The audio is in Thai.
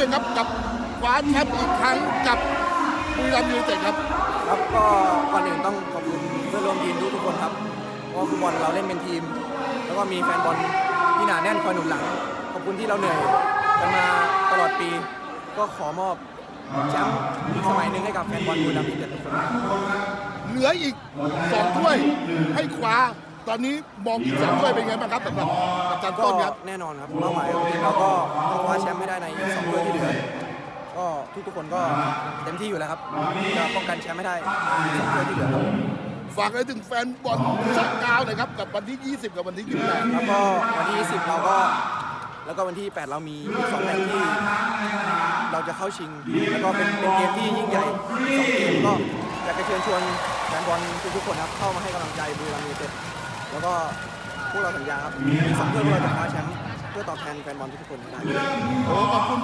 หน่อยครับกับคว้าแชมป์อีกครั้งกับบุรีรัมย์ยูไนเต็ดครับ ครับก็ก่อนอื่นต้องขอบคุณเพื่อนร่วมทีมทุกๆคนครับเพราะว่าฟุตบอลเราเล่นเป็นทีม แล้วก็มีแฟนบอลที่หนาแน่นคอยหนุนหลัง ขอบคุณที่เราเหนื่อยกันมาตลอดปี ก็ขอมอบแชมป์อีกสมัยหนึ่งให้กับแฟนบอลยูไนเต็ดทุกคนเหลืออีกสองถ้วยให้คว้า ตอนนี้มองอีกสองถ้วยเป็นไงบ้างครับสำหรับอาจารย์ก็ต้นครับ แน่นอนครับเป้าหมายของทีมเราก็ต้องคว้าแชมป์ไม่ได้ในอีกสองถ้วยที่เหลือก็ทุกๆคนก็เต็มที่อยู่แล้วครับจะป้องกันแชมป์ไม่ได้ในสองถ้วยที่เหลือครับ ฝากอะไรถึงแฟนบอลสักกาวหน่อยครับกับวันที่ 20 กับวันที่ 28 แล้วก็วันที่10เราก็แล้วก็วันที่ 8 เรามีสองแมตช์ที่เราจะเข้าชิง แล้วก็เป็นเป็นเกมที่ยิ่งใหญ่สองทีมก็อยากจะเชิญชวนแฟนบอลทุกๆคนครับเข้ามาให้กำลังใจบุรีรัมย์ยูไนเต็ด แล้วก็พวกเราสัญญาครับมีสองเพื่อนเราจะคว้าแชมป์เพื่อตอบแทนแฟนบอลทุกๆคนให้ได้ โอ้ขอบคุณ